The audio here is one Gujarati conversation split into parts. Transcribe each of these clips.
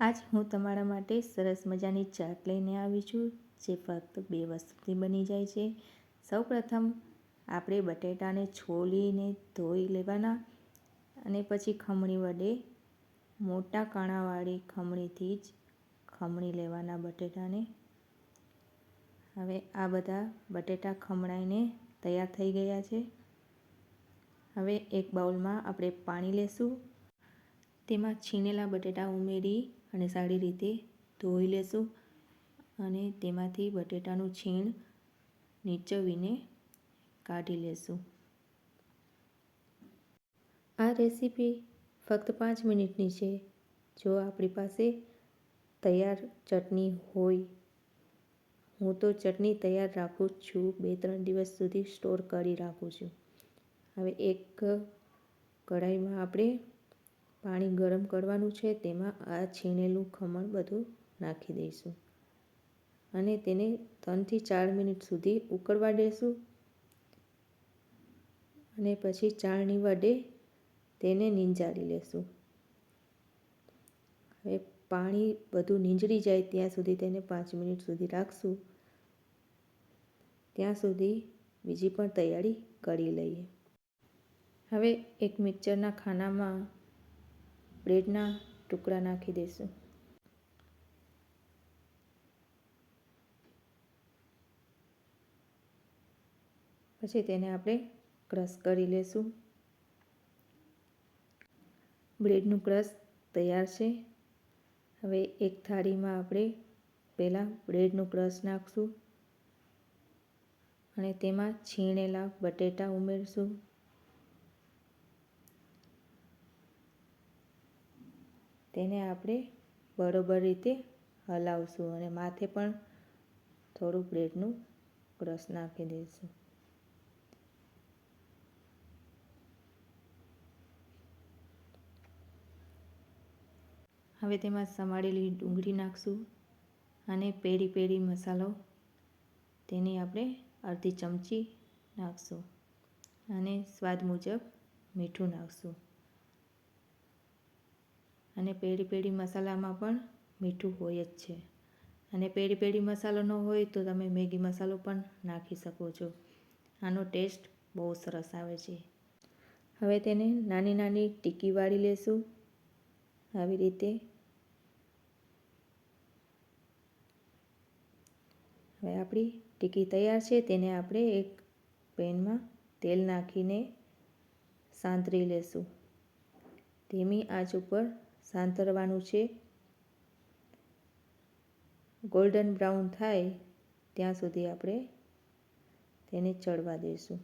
આજ હું તમારા માટે સરસ મજાની ચાટ લઈને આવી છું, જે ફક્ત બે વસ્તુથી બની જાય છે. સૌપ્રથમ, આપણે બટેટાને છોલીને ધોઈ લેવાના અને પછી ખમણી વડે મોટા કાણાવાળી ખમણીથી જ ખમણી લેવાના બટેટાને. હવે આ બધા બટેટા ખમણાઈને તૈયાર થઈ ગયા છે. હવે એક બાઉલમાં આપણે પાણી લેશું. તેમાં છીણેલા બટેટા ઉમેરી અને સારી રીતે ધોઈ લેશું અને તેમાંથી બટેટાનું છીણ નીચવીને કાઢી લેશું. આ રેસીપી ફક્ત પાંચ મિનિટની છે. જો આપણી પાસે તૈયાર ચટણી હોય, હું તો ચટણી તૈયાર રાખું છું. બે ત્રણ દિવસ સુધી સ્ટોર કરી રાખું છું. હવે એક કઢાઈમાં આપણે પાણી ગરમ કરવાનું છે, તેમાં આ છીણેલું ખમણ બધું નાખી દઈશું. અને તેને ત્રણથી ચાર મિનિટ સુધી ઉકળવા દેશું. અને પછી ચાળણી વડે તેને નીંજાળી લેશું. હવે પાણી બધું નીંજળી જાય ત્યાં સુધી તેને પાંચ મિનિટ સુધી રાખશું. ત્યાં સુધી બીજી પણ તૈયારી કરી લઈએ. હવે એક મિક્સરના ખાનામાં બ્રેડના ટુકડા નાખી દઈશું પછી તેને આપણે ક્રશ કરી લેશું. બ્રેડનું ક્રશ તૈયાર છે. હવે એક થાળીમાં આપણે પહેલાં બ્રેડનું ક્રશ નાખશું અને તેમાં છીણેલા બટેટા ઉમેરશું. તેને આપણે બરોબર રીતે હલાવશું અને માથે પણ થોડું બ્રેડનું ક્રસ નાખી દઈશું. હવે તેમાં સમારેલી ડુંગળી નાખશું અને પેરી પેરી મસાલો તેની આપણે અડધી ચમચી નાખશું અને સ્વાદ મુજબ મીઠું નાખશું. અને પેડી પેડી મસાલામાં પણ મીઠું હોય જ છે. અને પેડી પેડી મસાલો ન હોય તો તમે મેગી મસાલો પણ નાખી શકો છો. આનો ટેસ્ટ બહુ સરસ આવે છે. હવે તેને નાની નાની ટીકી વાળી લેશું. આવી રીતે. હવે આપણી ટીકી તૈયાર છે. તેને આપણે એક પેનમાં તેલ નાખીને સાંતરી લેશું. ધીમી આંચ ઉપર સાંતરવાનું છે. ગોલ્ડન બ્રાઉન થાય ત્યાં સુધી આપણે તેને ચડવા દઈશું.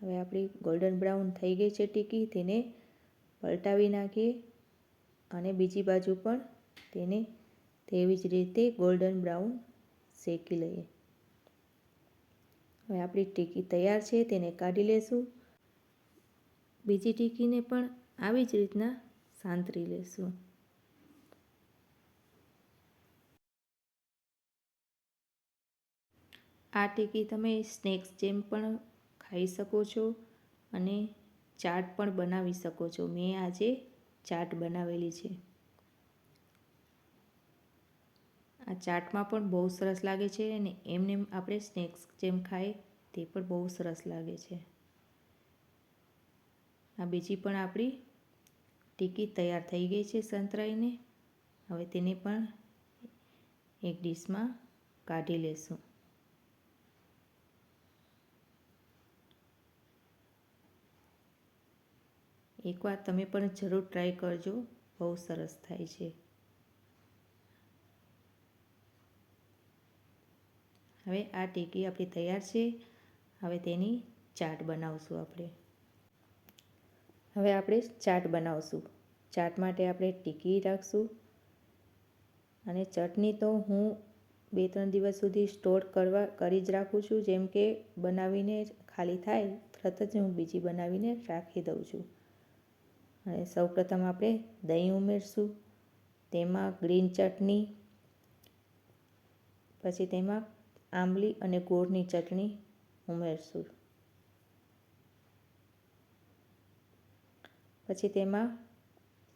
હવે આપણી ગોલ્ડન બ્રાઉન થઈ ગઈ છે ટીકી, તેને પલટાવી નાખીએ અને બીજી બાજુ પણ તેને તેવી જ રીતે ગોલ્ડન બ્રાઉન શેકી લઈએ. હવે આપણી ટીકી તૈયાર છે, તેને કાઢી લેશું. બીજી ટીકીને પણ આવી જ રીતના સાંતરી લેશું. આ ટીકી તમે સ્નેક્સ જેમ પણ ખાઈ શકો છો અને ચાટ પણ બનાવી શકો છો. મેં આજે ચાટ બનાવેલી છે. આ ચાટમાં પણ બહુ સરસ લાગે છે અને એમને આપણે સ્નેક્સ જેમ ખાય તે પણ બહુ સરસ લાગે છે. આ બીજી પણ આપણી ટીકી તૈયાર થઈ ગઈ છે સંતરાઈને. હવે તેને પણ એક ડીશમાં કાઢી લેશું. એકવાર તમે પણ જરૂર ટ્રાય કરજો. બહુ સરસ થાય છે. હવે આ ટીકી આપણી તૈયાર છે. હવે તેની ચાટ બનાવશું આપણે. હવે આપણે ચાટ બનાવશું. ચાટ માટે આપણે ટીકી રાખશું અને ચટણી તો હું બે ત્રણ દિવસ સુધી સ્ટોર કરવા કરી જ રાખું છું. જેમ કે બનાવીને ખાલી થાય, તરત જ હું બીજી બનાવીને રાખી દઉં છું. અને સૌપ્રથમ આપણે દહીં ઉમેરશું, તેમાં ગ્રીન ચટણી, પછી તેમાં આંબલી અને ગોળની ચટણી ઉમેરશું. પછી તેમાં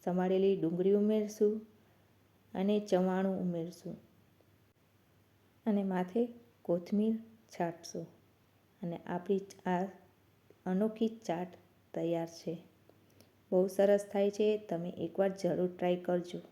સમારેલી ડુંગળી ઉમેરશું અને ચવાણું ઉમેરશું. અને માથે કોથમીર છાંટશું. અને આપણી આ અનોખી ચાટ તૈયાર છે. બહુ સરસ થાય છે, તમે એકવાર જરૂર ટ્રાય કરજો.